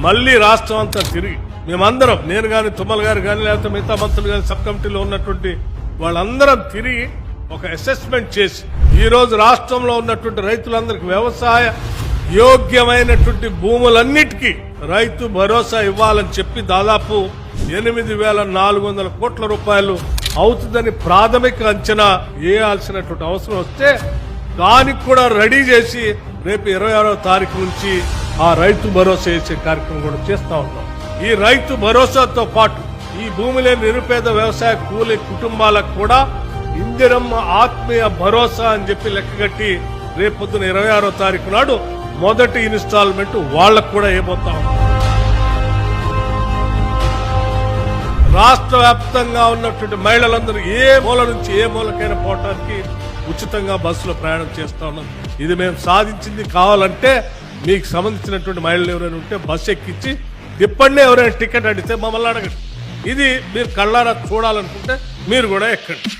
మళ్ళీ రాష్ట్రం అంతా తిరిగి మేమందరం నేను గాని తుమ్మల గారు కానీ లేకపోతే మిగతా మంత్రులు కానీ సబ్ కమిటీలో ఉన్నటువంటి వాళ్ళందరం తిరిగి ఒక అసెస్మెంట్ చేసి ఈ రోజు రాష్ట్రంలో ఉన్నటువంటి రైతులందరికీ వ్యవసాయ యోగ్యమైనటువంటి భూములన్నిటికీ రైతు భరోసా ఇవ్వాలని చెప్పి దాదాపు ఎనిమిది వేల నాలుగు వందల కోట్ల రూపాయలు అవుతుందని ప్రాథమిక అంచనా వేయాల్సినటువంటి అవసరం వస్తే దానికి కూడా రెడీ చేసి రేపు ఇరవై ఆరో తారీఖు నుంచి ఆ రైతు భరోసా చేసే కార్యక్రమం కూడా చేస్తా ఉన్నాం. ఈ రైతు భరోసాతో పాటు ఈ భూమిలో నిరుపేద వ్యవసాయ కూలి కుటుంబాలకు కూడా ఇందిరమ్మ ఆత్మీయ భరోసా అని చెప్పి లెక్కగట్టి రేపు పొద్దున ఇరవై ఆరో తారీఖు నాడు మొదటి ఇన్స్టాల్మెంట్ వాళ్ళకు కూడా ఇవ్వబోతాం రాష్ట్ర వ్యాప్తంగా ఉన్నటువంటి మహిళలందరూ ఏ మూల నుంచి ఏ మూలకైనా పోవటానికి ఉచితంగా బస్సులో ప్రయాణం చేస్తా ఉన్నాం. ఇది మేము సాధించింది కావాలంటే మీకు సంబంధించినటువంటి మహిళలు ఎవరైనా ఉంటే బస్సు ఎక్కించి ఇప్పటినే ఎవరైనా టికెట్ అడిగితే మమ్మల్ని అడగండి. ఇది మీరు కళ్ళారా చూడాలనుకుంటే మీరు కూడా ఎక్కండి.